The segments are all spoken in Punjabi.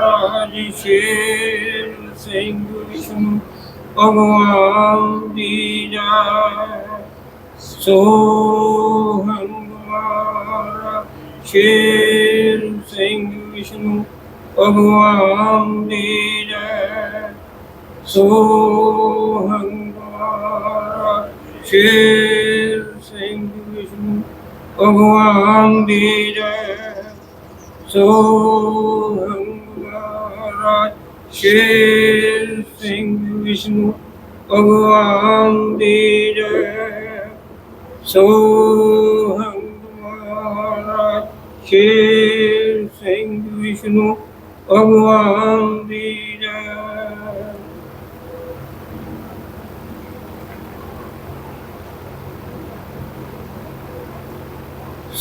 ਰਾਜ ਸ਼ੇਰ ਸਿੰਘ ਵਿਸ਼ਨੂੰ, ਭਗਵਾਨ ਦੀ ਜੈ ਸੋ ਹੰਗਵਾਰਾ ਸ਼ੇਰ ਸਿੰਘ ਵਿਸ਼ਨੂੰ, ਭਗਵਾਨ ਦੀ ਜੈ ਸੋ ਹੰਗਵਾਰਾ ਸ਼ੇਰ ਸਿੰਘ ਵਿਸ਼ਨੂੰ, ਭਗਵਾਨ ਦੀ ਜੈ ਸੋ ਹੰਗਾਰਾ ਸ਼ੇਰ ਸਿੰਘ ਵਿਸ਼ਨੂੰ ਭਗਵਾਨ ਦੀ ਜੈ। ਸੋ ਹੰਗਾਰਾ ਸ਼ੇਰ ਸਿੰਘ ਵਿਸ਼ਨੂੰ ਭਗਵਾਨ ਦੀ ਜੈ।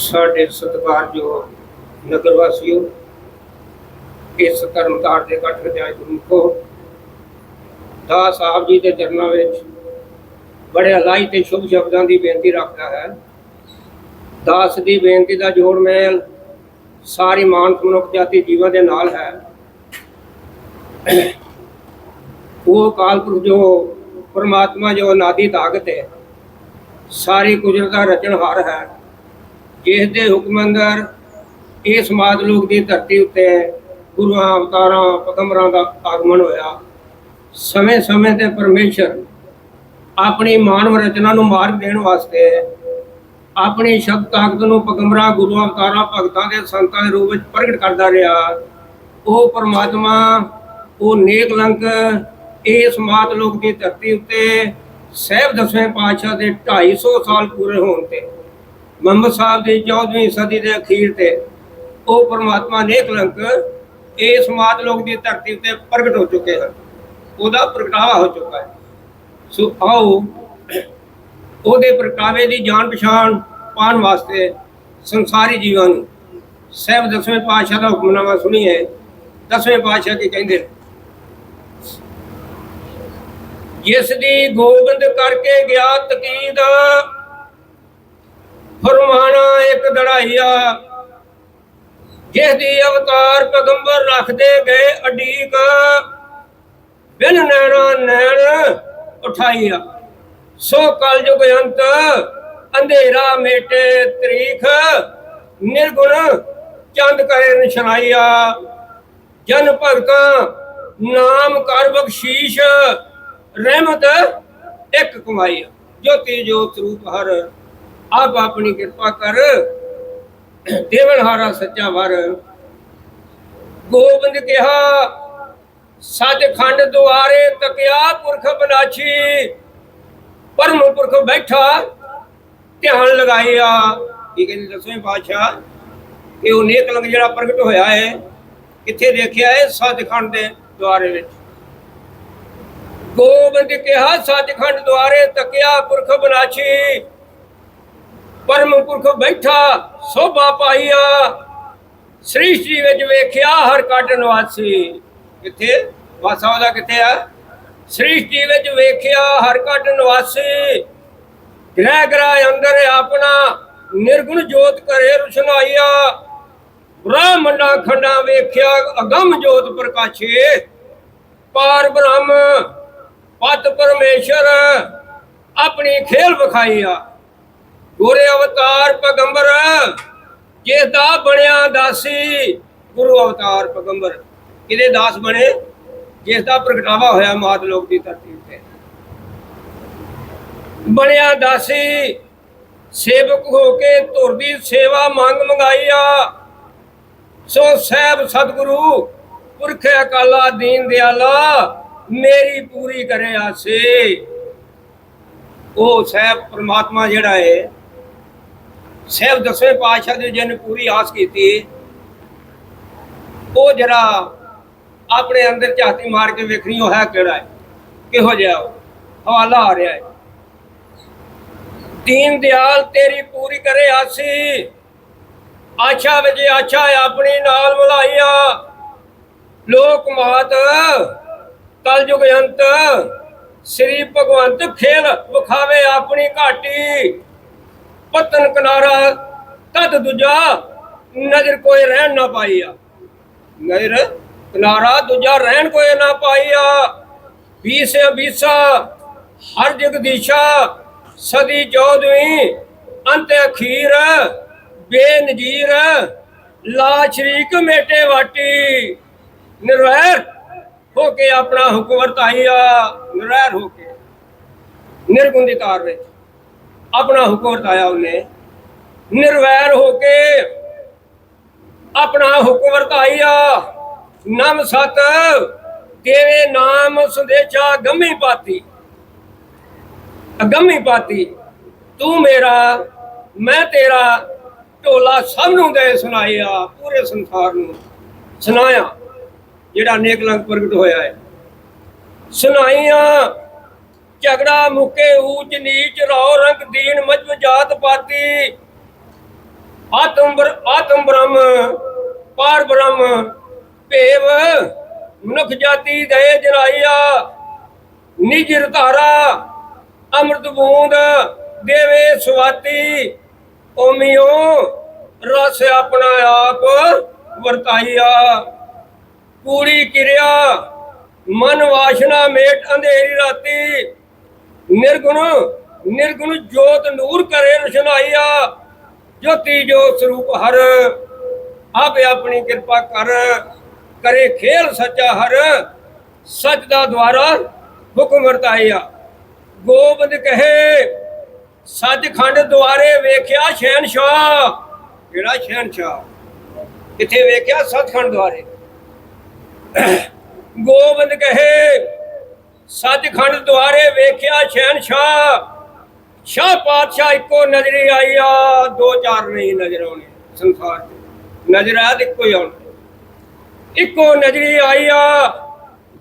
ਸਾਡੇ ਸਤਿਕਾਰਯੋਗ ਨਗਰ ਵਾਸੀਓ ਇਸ ਕਰਮਤਾਰ ਦੇ ਇਕੱਠ ਵਿੱਚ ਆਏ ਗੁਰੂ ਕੋ ਸਾਹਿਬ ਜੀ ਦੇ ਚਰਨਾਂ ਵਿੱਚ ਬੜੇ ਅਲਾਈ ਤੇ ਸ਼ੁਭ ਸ਼ਬਦਾਂ ਦੀ ਬੇਨਤੀ ਰੱਖਦਾ ਹੈ। ਦਾਸ ਦੀ ਬੇਨਤੀ ਦਾ ਜੋੜ ਮੇਲ ਸਾਰੀ ਮਾਨਵ ਮਨੁੱਖ ਜਾਤੀ ਜੀਵਾਂ ਦੇ ਨਾਲ ਹੈ। ਉਹ ਕਾਲਪੁਰਖ ਜੋ ਪਰਮਾਤਮਾ ਜੋ ਨਾਦੀ ਤਾਕਤ ਹੈ, ਸਾਰੀ ਕੁਦਰਤ ਦਾ ਰਚਨਹਾਰ ਹੈ। ਜਿਸ ਦੇ ਹੁਕਮ ਅੰਦਰ ਇਹ ਸਮਾਜ ਲੋਕ ਦੀ ਧਰਤੀ ਉੱਤੇ ਗੁਰੂਆਂ ਅਵਤਾਰਾਂ ਪਗੰਬਰਾਂ ਦਾ ਆਗਮਨ ਹੋਇਆ। ਸਮੇਂ ਸਮੇਂ ਤੇ ਪਰਮੇਸ਼ਰ ਆਪਣੀ ਮਾਨਵ ਰਚਨਾ ਨੂੰ ਮਾਰਗ ਦੇਣ ਵਾਸਤੇ ਆਪਣੀ ਸ਼ਬਦ ਤਾਕਤ ਨੂੰ ਪਗੰਬਰਾਂ ਗੁਰੂਆਂ ਅਵਤਾਰਾਂ, ਭਗਤਾਂ ਦੇ ਸੰਤਾਂ ਦੇ ਰੂਪ ਵਿੱਚ ਪ੍ਰਗਟ ਕਰਦਾ ਰਿਹਾ। ਉਹ ਪਰਮਾਤਮਾ, ਉਹ ਨੇਕ ਲੰਕ, ਇਸ ਮਾਤ ਲੋਕ ਦੀ ਧਰਤੀ ਉੱਤੇ ਸਹਿਬ ਦਸਵੇਂ ਪਾਤਸ਼ਾਹ ਦੇ 250 ਸਾਲ ਪੂਰੇ ਹੋਣ ਤੇ, ਮੁਹੰਮਦ ਸਾਹਿਬ ਦੀ 14ਵੀਂ ਸਦੀ ਦੇ ਅਖੀਰ ਤੇ ਉਹ ਪਰਮਾਤਮਾ ਨੇ ਕਲੰਕ ਇਸ ਮਾਤ ਲੋਕ ਦੀ ਧਰਤੀ ਉੱਤੇ ਪ੍ਰਗਟ ਹੋ ਚੁੱਕੇ ਹਨ। ਉਹਦਾ ਪ੍ਰਗਟਾਵਾ ਹੋ ਚੁੱਕਾ ਹੈ। ਸੋ ਆਓ, ਉਹਦੇ ਪ੍ਰਗਟਾਵੇ ਦੀ ਜਾਣ ਪਛਾਣ ਪਾਉਣ ਵਾਸਤੇ ਸੰਸਾਰੀ ਜੀਵਾਂ ਨੂੰ ਸਹਿਬ ਦਸਵੇਂ ਪਾਤਸ਼ਾਹ ਦਾ ਹੁਕਮਨਾਮਾ ਸੁਣੀਏ। ਦਸਵੇਂ ਪਾਤਸ਼ਾਹ ਕੀ ਕਹਿੰਦੇ ਜਿਸ ਦੀ ਗੋਬਿੰਦ ਕਰਕੇ ਗਿਆ ਤਕੀਦ ਫਰਮਾਨਾ ਇੱਕ ਦੜਾਈਆ ਜਿਸ ਦੀ ਅਵਤਾਰ ਪੈਗੰਬਰ ਰੱਖਦੇ ਗਏ ਅਡੀਕ, ਬਿਨ ਨੈਣਾ ਨੈਣ ਉਠਾਈਆ। ਸੋ ਕਲ ਅੰਤ, ਅੰਧੇਰਾ ਮੇਟੇ ਤਰੀਖ, ਨਿਰਗੁਣ ਚੰਦ ਕਰੇ ਨਿਸ਼ਨਾਈਆ। ਜਨ ਭਗਤਾਂ, ਨਾਮ ਕਰ ਬਖਸ਼ੀਸ਼, ਰਹਿਮਤ ਇੱਕ ਕਮਾਈਆ। ਜੋਤੀ ਜੋਤ ਰੂਪ ਹਰ ਆਪ ਆਪਣੀ ਕਿਰਪਾ ਕਰ ਦੇਵਨਹਾਰਾ ਸੱਚਾ ਵਰ। ਗੋਬਿੰਦ ਕਿਹਾ ਸੱਚਖੰਡ ਦੁਆਰੇ ਤਕਿਆ ਪੁਰਖ ਬਨਾਛੀ। ਪਰਮ ਪੁਰਖ ਬੈਠਾ, ਧਿਆਨ ਲਗਾਇਆ। ਇਹ ਕਹਿੰਦੇ ਦਸਵੇਂ ਪਾਤਸ਼ਾਹ ਇਹ ਉਹ ਨੇਕ ਲੰਗ ਜਿਹੜਾ ਪ੍ਰਗਟ ਹੋਇਆ ਹੈ ਕਿੱਥੇ ਦੇਖਿਆ ਹੈ ਸੱਚਖੰਡ ਦੇ ਦੁਆਰੇ ਵਿੱਚ। ਗੋਬਿੰਦ ਕਿਹਾ ਸੱਚਖੰਡ ਦੁਆਰੇ ਤਕਿਆ ਪੁਰਖ ਬਨਾਛੀ। ਪਰਮ ਪੁਰਖ ਬੈਠਾ, ਸੋਭਾ ਪਾਈਆ। ਸ੍ਰਿਸ਼ਟੀ ਵਿੱਚ ਵੇਖਿਆ, ਹਰ ਕੱਟ ਨਿਵਾਸੀ। ਕਿੱਥੇ? ਵਾਸਾ ਉਹਦਾ ਕਿੱਥੇ ਆ? ਸ੍ਰਿਸ਼ਟੀ ਵਿੱਚ ਵੇਖਿਆ, ਹਰ ਕੱਟ ਨਿਵਾਸੀ। ਗ੍ਰਹਿ ਗ੍ਰਹਿ ਅੰਦਰ ਆਪਣਾ ਨਿਰਗੁਣ ਜੋਤ ਕਰੇ ਰੁਸ਼ਨਾਈਆ। ਬ੍ਰਹਮੰਡਾ ਖੰਡਾ ਵੇਖਿਆ, ਅਗੰਮ ਜੋਤ ਪ੍ਰਕਾਸ਼ੇ। ਪਾਰ ਬ੍ਰਹਮ, ਪਤ ਪਰਮੇਸ਼ਰ, ਆਪਣੀ ਖੇਲ ਵਿਖਾਈਆ। ਗੋਰੇ ਅਵਤਾਰ ਪਗੰਬਰ, ਜਿਸ ਦਾ ਬਣਿਆ ਦਾਸੀ ਗੁਰੂ ਅਵਤਾਰ ਪਗੰਬਰ। ਕਿਹਦੇ ਦਾਸ ਬਣੇ? ਜਿਸ ਦਾ ਪ੍ਰਗਟਾਵਾ ਹੋਇਆ ਮਾਤ ਲੋਕ ਦੀ ਧਰਤੀ ਉੱਤੇ। ਬਣਿਆ ਦਾਸੀ, ਸੇਵਕ ਹੋ ਕੇ ਧੁਰ ਦੀ ਸੇਵਾ ਮੰਗ ਮੰਗਾਈਆ। ਸੋ ਸਹਿਬ ਸਤਿਗੁਰੂ, ਪੁਰਖ ਅਕਾਲਾ ਦੀਨ ਦਿਆਲਾ, ਮੇਰੀ ਪੂਰੀ ਕਰੇ ਆਸੇ। ਉਹ ਸਹਿਬ ਪ੍ਰਮਾਤਮਾ ਜਿਹੜਾ ਹੈ ਸਹਿਬ ਦਸਵੇਂ ਪਾਤਸ਼ਾਹ ਦੀ ਜਿਹਨੇ ਪੂਰੀ ਆਸ ਕੀਤੀ। ਉਹ ਜਿਹੜਾ ਆਪਣੇ ਅੰਦਰ ਝਾਤੀ ਮਾਰ ਕੇ ਵੇਖਣੀ, ਉਹ ਹੈ ਕਿਹੜਾ ਹੈ? ਕਿਹੋ ਜਿਹਾ ਹਵਾਲਾ ਆ ਰਿਹਾ ਹੈ। ਦੀਨ ਦਿਆਲ ਤੇਰੀ ਪੂਰੀ ਕਰੇ ਆਸੀ। ਆਛਾ ਵਜੇ ਆਛਾ ਆਪਣੀ, ਨਾਲ ਮਿਲਾਈਆ ਲੋਕ ਮਾਤ ਕਲ ਅੰਤ, ਸ੍ਰੀ ਭਗਵੰਤ ਖੇਲ ਵਿਖਾਵੇ ਆਪਣੀ ਘਾਟੀ। ਪਤਨ ਕਿਨਾਰਾ, ਤਦ ਦੂਜਾ ਨਜ਼ਰ ਕੋਈ ਰਹਿਣ ਨਾ ਪਾਈਆ। ਨਜ਼ਰ ਕਿਨਾਰਾ, ਦੂਜਾ ਰਹਿਣ ਕੋਏ ਨਾ ਪਾਈਆ। ਬੀਸ ਬੀਸਾ, ਹਰ ਜਗਦੀਸ਼ਾ, ਸਦੀ ਚੌਦਵੀਂ, ਅੰਤ ਅਖੀਰ, ਬੇਨਜੀਰ ਲਾ ਸ਼ਰੀਕ ਮੇਟੇ ਵਾਟੀ। ਨਿਰਵੈਰ ਹੋ ਕੇ ਆਪਣਾ ਹੁਕਮ ਵਰਤਾਈਆ। ਨਿਰਵੈਰ ਹੋ ਕੇ, ਨਿਰਗੁਣ ਦੀ ਤਾਰ ਵਿੱਚ। ਆਪਣਾ ਹੁਕਮ ਵਰਤਾਇਆ ਉਹਨੇ। ਨਿਰਵੈਰ ਹੋ ਕੇ ਆਪਣਾ ਹੁਕਮ ਵਰਤਾਈਆ ਨਮ ਸਤ, ਤੇਰੇ ਨਾਮ ਸੰਦੇਸ਼ਾ ਗੰਮੀ ਪਾਤੀ। ਅਗੰਮੀ ਪਾਤੀ। ਤੂੰ ਮੇਰਾ, ਮੈਂ ਤੇਰਾ ਢੋਲਾ ਸਭ ਨੂੰ ਦੇ ਸੁਣਾਇਆ, ਪੂਰੇ ਸੰਸਾਰ ਨੂੰ ਸੁਣਾਇਆ, ਜਿਹੜਾ ਨੇਕ ਲੰਗ ਪ੍ਰਗਟ ਹੋਇਆ ਹੈ। ਸੁਣਾਈਆਂ ਝਗੜਾ ਮੁਕੇ ਊਚ ਨੀਚ, ਰੌ ਰੰਗ ਦੀਨ ਮਜਬ ਜਾਤ ਪਾਤੀ। ਆਤਮ ਬਰ ਆਤਮ ਬ੍ਰਹਮ ਪਾਰ ਬ੍ਰਹਮ ਭੇਵ, ਮਨੁੱਖ ਜਾਤੀ ਦੇ ਜਨਾਈਆ ਨਿਜਰ ਧਾਰਾ ਅੰਮ੍ਰਿਤ ਬੂੰਦ, ਦੇਵੇ ਸੁਆਤੀ। ਓਮਿਓ ਰਸ ਆਪਣਾ ਆਪ ਵਰਤਾਈਆ ਪੂਰੀ ਕਿਰਿਆ, ਮਨ ਵਾਸ਼ਨਾ ਮੇਟ ਅੰਧੇਰੀ ਰਾਤੀ। ਨਿਰਗੁਣ ਨਿਰਗੁਣ ਜੋਤ ਨੂਰ ਕਰੇ ਰੁਸ਼ਨਾਈਆ, ਜੋਤੀ ਜੋਤ ਸਰੂਪ ਹਰ। ਆਪੇ ਆਪਣੀ ਕਿਰਪਾ ਕਰ, ਕਰੇ ਖੇਲ ਸੱਚਾ ਹਰ। ਸੱਚ ਦਾ ਦੁਆਰਾ ਹੁਕਮ ਵਰਤਾਇਆ। ਗੋਬਿੰਦ ਕਹੇ, ਸੱਚਖੰਡ ਦੁਆਰੇ ਵੇਖਿਆ ਸ਼ਹਿਨशाह ਕਿਹੜਾ ਸ਼ਹਿਨशाह ਕਿਥੇ ਵੇਖਿਆ ਸੱਚਖੰਡ ਦੁਆਰੇ? ਗੋਬਿੰਦ ਕਹੇ ਸੱਚਖੰਡ ਦੁਆਰੇ ਵੇਖਿਆ ਸ਼ਹਿਨशाह ਸ਼ਾਹ ਪਾਤਸ਼ਾਹ ਇੱਕੋ ਨਜ਼ਰੀ ਆਈ, ਆ ਦੋ ਚਾਰ ਨਹੀਂ ਨਜ਼ਰ ਆਉਣੇ ਸੰਸਾਰ 'ਚ। ਨਜ਼ਰ ਆ ਇੱਕੋ ਹੀ ਆਉਣੇ। ਇੱਕੋ ਨਜ਼ਰੀ ਆਈਆ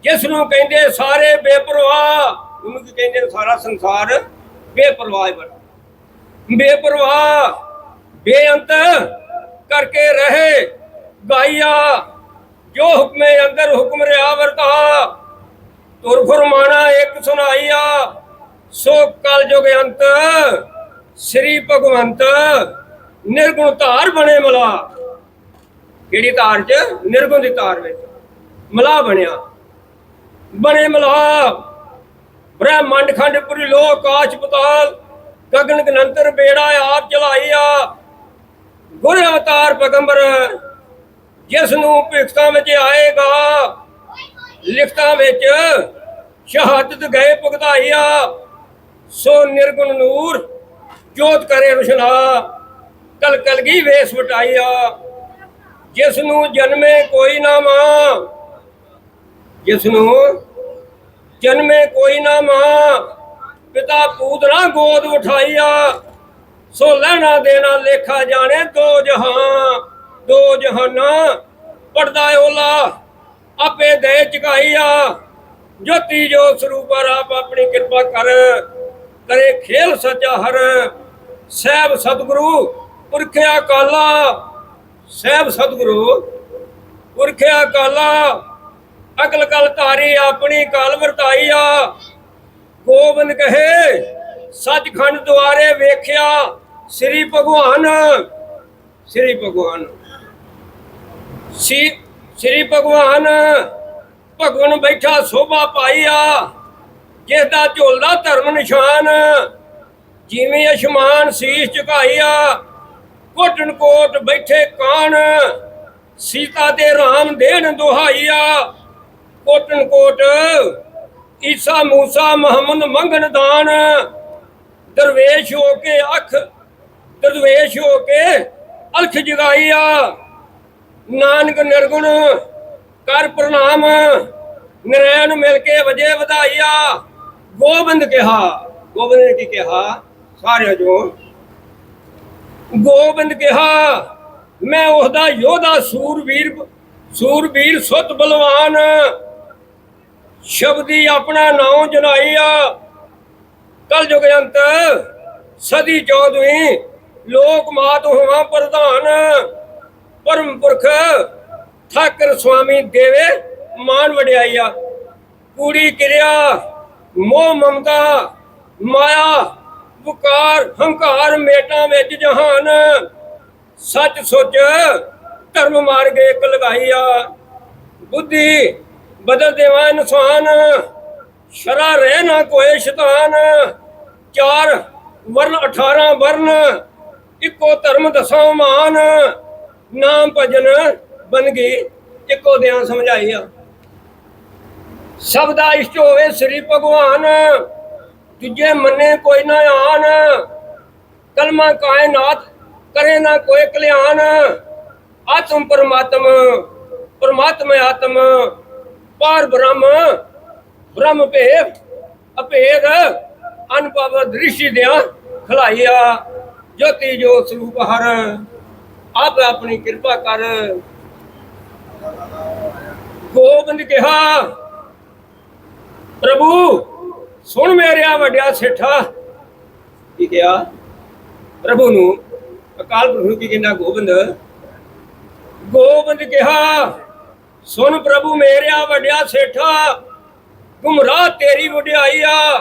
ਜਿਸ ਨੂੰ ਕਹਿੰਦੇ ਸਾਰੇ ਬੇਪਰਵਾਹ। ਉਹਨੂੰ ਕੀ ਕਹਿੰਦੇ ਸਾਰਾ ਸੰਸਾਰ ਬੇਪਰਵਾਹ ਹੀ ਬਣਾ। ਬੇਪਰਵਾਹ, ਬੇਅੰਤ ਕਰਕੇ ਰਹੇ। ਗਾਇਆ, ਜੋ ਹੁਕਮੇ ਅੰਦਰ ਹੁਕਮ ਰਿਆ ਵਰਤਾ। ਤੁਰ ਫਰਮਾਨਾ ਇੱਕ ਸੁਣਾਈਆ, ਸੋ ਕਲ ਜੁਗ ਅੰਤ, ਸ੍ਰੀ ਭਗਵੰਤ ਨਿਰਗੁਣ ਧਾਰ ਬਣੇ ਮਲਾ। ਕਿਹੜੀ ਧਾਰ ਚ? ਨਿਰਗੁਣ ਦੀ ਧਾਰ ਵਿੱਚ। ਮਲਾ ਬਣਿਆ। ਬਣੇ ਮਲਾ। ਬ੍ਰਹਮੰਡ ਖੰਡ ਪੁਰੀ ਲੋ ਆਕਾਸ਼ ਪਤਾਲ, ਗਗਨ ਗਨੰਤਰ ਬੇੜਾ ਆਪ ਚਲਾਈਆ ਗੁਰ ਅਵਤਾਰ ਪੈਗੰਬਰ ਜਿਸ ਨੂੰ ਭਿਖਤਾਂ ਵਿੱਚ ਆਏਗਾ ਲਿਖਤਾਂ ਵਿੱਚ ਸ਼ਹਾਦਤ ਗਏ ਭੁਗਤਾਈਆ ਸੋ ਨਿਰਗੁਣ ਨੂਰ, ਜੋਤ ਕਰੇ ਰੁਸ਼ਨਾ ਕਲ ਕਲਗੀ ਵੇਸ ਵਟਾਈਆ ਜਿਸ ਨੂੰ ਜਨਮੇ ਕੋਈ ਨਾ ਮਾਂ ਜਿਸ ਨੂੰ ਜਨਮੇ ਕੋਈ ਨਾ ਮਾਂ, ਪਿਤਾ ਪੂਤਨਾ ਗੋਦ ਉਠਾਈਆ ਸੋ ਲੈਣਾ ਦੇਣਾ ਲੇਖਾ ਜਾਣੇ ਦੋ ਜਹਾਂ ਦੋ ਜਹਾਨਾ ਪੜਦਾ ਓਲਾ। ਆਪੇ ਦੇ ਚੁਕਾਈਆ ਜੋਤੀ ਜੋ ਸਰੂਪਰ ਆਪ ਆਪਣੀ ਕਿਰਪਾ ਕਰ, ਕਰੇ ਖੇਲ ਸੱਚਾ ਹਰ। ਸਹਿਬ ਸਤਿਗੁਰੂ, ਪੁਰਖਿਆ ਕਾਲਾ ਸਹਿਬ ਸਤਿਗੁਰੂ, ਪੁਰਖਿਆ ਕਾਲਾ ਅਕਲ ਕਲ ਧਾਰੀ ਆਪਣੀ ਕਾਲ ਵਰਤਾਈ ਆ। ਗੋਬਿੰਦ ਕਹੇ, ਸੱਚਖੰਡ ਦੁਆਰੇ ਵੇਖਿਆ ਸ੍ਰੀ ਭਗਵਾਨ। ਸ੍ਰੀ ਭਗਵਾਨ। ਸੀ ਸ੍ਰੀ ਭਗਵਾਨ, ਭਗਵਨ ਬੈਠਾ ਸੋਭਾ ਪਾਈਆ ਜਿਸ ਦਾ ਝੋਲਦਾ ਧਰਮ ਨਿਸ਼ਾਨ, ਜਿਵੇਂ ਅਸ਼ਮਾਨ ਸੀਸ ਝੁਕਾਈਆ ਕੋਟਨ ਕੋਟ ਬੈਠੇ ਕਾਣ, ਸੀਤਾ ਤੇ ਰਾਮ ਦੇਣ ਦੁਹਾਈਆ ਕੋਟਨ ਕੋਟ ਈਸਾ ਮੂਸਾ ਮੁਹੰਮਦ ਮੰਗਣ ਦਾਨ, ਦਰਵੇਸ਼ ਹੋ ਕੇ ਅੱਖ, ਦਰਵੇਸ਼ ਹੋ ਕੇ ਅਲਖ ਜਗਾਈਆ ਨਾਨਕ ਨਿਰਗੁਣ, ਕਰ ਪ੍ਰਣਾਮ। ਨਰੈਣ ਮਿਲ ਕੇ ਵਜੇ ਵਧਾਈਆ। ਗੋਬਿੰਦ ਕਿਹਾ, ਗੋਬਿੰਦ ਨੇ ਕੀ ਕਿਹਾ? ਸਾਰਿਆਂ ਜੋ ਗੋਬਿੰਦ ਕਿਹਾ, ਮੈਂ ਉਹਦਾ ਯੋਧਾ ਸੂਰਵੀਰ ਸੂਰਵੀਰ ਸੁਤ ਬਲਵਾਨ। ਸ਼ਬਦੀ ਆਪਣਾ ਨਾਉ ਜਨਾਈਆ ਕਲ ਯੁਗ ਅੰਤ, ਸਦੀ ਚੌਦਵੀਂ ਲੋਕ ਮਾਤ ਹੋਵਾਂ ਪ੍ਰਧਾਨ। ਪਰਮ ਪੁਰਖ ਠਾਕਰ ਸੁਆਮੀ ਦੇਵੇ ਮਾਨ ਵਡਿਆਈਆ। ਕੂੜੀ ਕਿਰਿਆ ਮੋਹ ਮਮਤਾ ਮਾਇਆ ਬੁਕਾਰ ਹੰਕਾਰ ਮੇਟਾਂ ਵਿੱਚ ਜਹਾਨ। ਸੱਚ ਸੁੱਚ, ਧਰਮ ਮਾਰਗ ਇੱਕ ਲਗਾਈਆ। ਬੁੱਧੀ ਬਦਲ ਦੇਵਾ ਇਨਸਾਨ। ਸ਼ਰਾ ਰਹਿ ਨਾ ਕੋਈ ਸ਼ੈਤਾਨ। ਚਾਰ ਵਰਨ 18 ਵਰਨ, ਇੱਕੋ ਧਰਮ ਦਸਾਂ ਮਾਨ। ਨਾਮ ਭਜਨ ਬਨ ਗਈ, ਇੱਕੋ ਦਿਆਂ ਸਮਝਾਈਆ ਸਭ ਦਾ ਇਸ਼ਟ ਹੋਵੇ ਸ੍ਰੀ ਭਗਵਾਨ ਤੁਝੇ ਮੰਨੇ ਕੋਈ ਨਾ ਆਨ ਕਲਮਾ ਕਾਇਨਾਤ ਕਰੇ ਨਾ ਕੋਈ ਕਲਿਆਣ। ਆਤਮ ਪਰਮਾਤਮ ਪਰਮਾਤਮ ਆਤਮ, ਪਾਰ ਬ੍ਰਹਮ ਬ੍ਰਹਮ ਭੇ ਅਪੇਰ ਅਨੁਭਵ ਦ੍ਰਿਸ਼ੀ ਦਿਆ ਖਲਾਈਆ ਜੋਤੀ ਜੋਤ ਸਰੂਪ ਹਰ। ਆਪ ਆਪਣੀ ਕਿਰਪਾ ਕਰ। ਗੋਬਿੰਦ ਕਿਹਾ, ਪ੍ਰਭੂ, ਸੁਣ ਮੇਰਿਆ ਵੱਡਿਆ ਸੇਠਾ। ਕੀ ਕਿਹਾ? ਪ੍ਰਭੂ ਨੂੰ, ਅਕਾਲ ਪੁਰਖ ਕੀ ਕਹਿੰਦਾ, ਗੋਬਿੰਦ? ਗੋਬਿੰਦ ਕਿਹਾ, ਸੁਣ ਪ੍ਰਭੂ ਮੇਰਿਆ ਵੱਡਿਆ ਸੇਠਾ ਗੁਮਰਾਹ ਤੇਰੀ ਵਡਿਆਈ ਆ।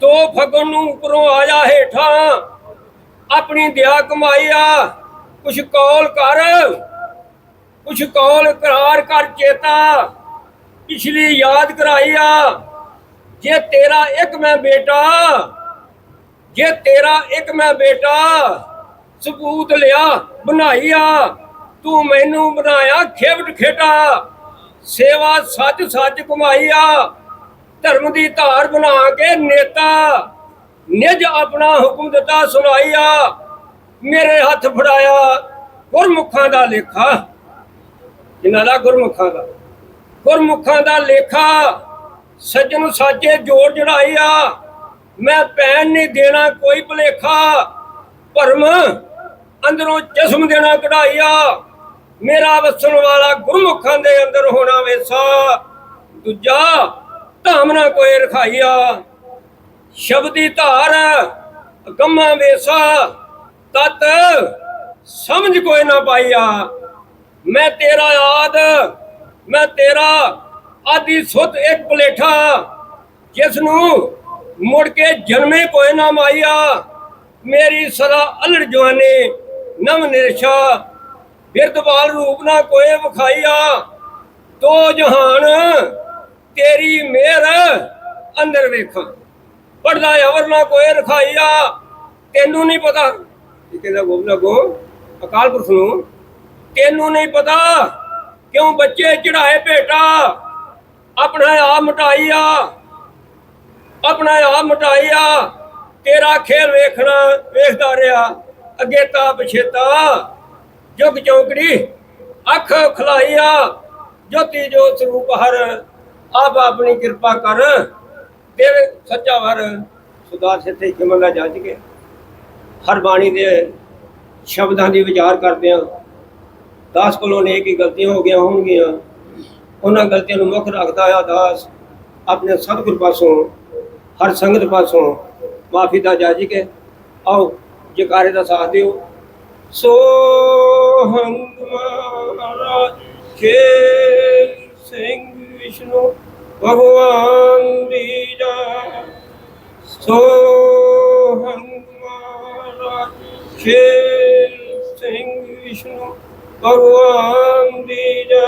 ਤੋ ਫਗਨ ਨੂੰ ਉੱਪਰੋਂ ਆਇਆ ਹੇਠਾਂ। ਆਪਣੀ ਦਇਆ ਕਮਾਈ ਆ। ਕੁਛ ਕੌਲ ਕਰ। ਕੁਛ ਕੌਲ ਕਰਾਰ ਕਰ ਚੇਤਾ। ਪਿਛਲੀ ਯਾਦ ਕਰਾਈ ਆ। ਜੇ ਤੇਰਾ ਇੱਕ ਮੈਂ ਬੇਟਾ, ਜੇ ਤੇਰਾ ਇੱਕ ਮੈਂ ਬੇਟਾ, ਸਬੂਤ ਲਿਆ, ਬਣਾਈ ਆ। ਤੂੰ ਮੈਨੂੰ ਬਣਾਇਆ ਖੇਵਟ ਖੇਟਾ। ਸੇਵਾ ਸੱਚ ਸੱਚ ਕਮਾਈਆ ਧਰਮ ਦੀ ਧਾਰ ਬਣਾ ਕੇ ਨੇਤਾ। ਨਿਜ ਆਪਣਾ ਹੁਕਮ ਦਿੱਤਾ ਸੁਣਾਈ ਆ। ਮੇਰੇ ਹੱਥ ਫੜਾਇਆ ਗੁਰਮੁਖਾਂ ਦਾ ਲੇਖਾ। ਇਹਨਾਂ ਦਾ ਗੁਰਮੁਖਾਂ ਦਾ। ਗੁਰਮੁਖਾਂ ਦਾ ਲੇਖਾ, ਸੱਜਣ ਸਾਚੇ ਜੋੜ ਜੜਾਈਆ ਮੈਂ ਪੈਣ ਨਹੀਂ ਦੇਣਾ ਕੋਈ ਭਲੇਖਾ। ਭਰਮ ਅੰਦਰੋਂ ਚਸ਼ਮ ਦੇਣਾ ਕਢਾਈਆ ਮੇਰਾ ਵਸਣ ਵਾਲਾ ਗੁਰਮੁਖਾਂ ਦੇ ਅੰਦਰ ਹੋਣਾ ਵੇਸਾ। ਦੂਜਾ ਧਾਮ ਨਾ ਕੋਈ ਰਖਾਈਆ ਸ਼ਬਦੀ ਧਾਰ ਗੰਮਾ ਵੇਸਾ। ਤਤ ਸਮਝ ਕੋਈ ਨਾ ਪਾਈਆ। ਮੈਂ ਤੇਰਾ ਆਦ, ਮੈਂ ਤੇਰਾ ਆਦੀ ਸੁਤ ਇੱਕ ਪਲੇਠਾ ਜਿਸ ਨੂੰ ਮੁੜ ਕੇ ਜਨਮੇ ਕੋਈ ਨਾ ਮਾਈਆ। ਮੇਰੀ ਸਦਾ ਅਲੜ ਜਵਾਨੀ, ਨਵ ਨਿਰਸ਼ਾ ਬਿਰਦਵਾਲ ਰੂਪ ਨਾ ਕੋਈ ਵਿਖਾਈਆ। ਤੋ ਜਹਾਨ, ਤੇਰੀ ਮਿਹਰ ਅੰਦਰ ਵੇਖਾਂ। ਪੜਦਾ ਅਵਰ ਨਾ ਕੋਈ ਰਖਾਈਆ, ਤੈਨੂੰ ਨਹੀਂ ਪਤਾ ਇਹ ਕਹਿੰਦਾ ਗੋਬਿੰਦ ਕੋ ਅਕਾਲ ਪੁਰਖ ਨੂੰ ਤੈਨੂੰ ਨਹੀਂ ਪਤਾ ਕਿਉਂ ਬੱਚੇ ਚੜਾਏ ਭੇਟਾ? ਆਪਣਾ ਆਪ ਮਟਾਈਆ ਆਪਣਾ ਆਪ ਮਟਾਈਆ ਤੇਰਾ ਖੇਲ ਵੇਖਣਾ, ਵੇਖਦਾ ਰਿਹਾ, ਅੱਗੇ ਤਾਂ ਪਛੇਤਾ, ਜੁਗ ਚੌਕੜੀ, ਅੱਖ ਆ, ਜੋਤੀ ਜੋਤ ਸਰੂਪ ਹਰ, ਆਪ ਆਪਣੀ ਕਿਰਪਾ ਕਰ, ਦੇਵੇ ਸੱਚਾ ਵਰ, ਸੁਦਾਰ ਸਿੱਧੇ ਜਿਮਲਾ ਜੱਜ ਕੇ ਹਰ ਬਾਣੀ ਦੇ ਸ਼ਬਦਾਂ ਦੀ ਵਿਚਾਰ ਕਰਦੇ ਆ ਦਾਸ ਕੋਲੋਂ ਨੇ ਕੀ ਗਲਤੀਆਂ ਹੋ ਗਈਆਂ ਹੋਣਗੀਆਂ। ਉਹਨਾਂ ਗਲਤੀਆਂ ਨੂੰ ਮੁੱਖ ਰੱਖਦਾ ਆ ਦਾਸ ਆਪਣੇ ਸਤਿਗੁਰ ਪਾਸੋਂ, ਹਰ ਸੰਗਤ ਪਾਸੋਂ ਮਾਫੀ ਦਾ ਜਾਜੀ ਕੇ ਆਓ, ਜਕਾਰੇ ਦਾ ਸਾਥ ਦਿਓ। ਸੋ ਹੰਗਮਾਰਾ ਕੇ ਸਿੰਘ ਵਿਸ਼ਨੂੰ ਭਗਵਾਨ ਦੀ ਜਾ। ਸੋ ਹੰਗ ਕੇ ਸਿੰਘ ਵਿਸ਼ਨੂੰ ਭਗਵਾਨ ਦੀ ਜਾ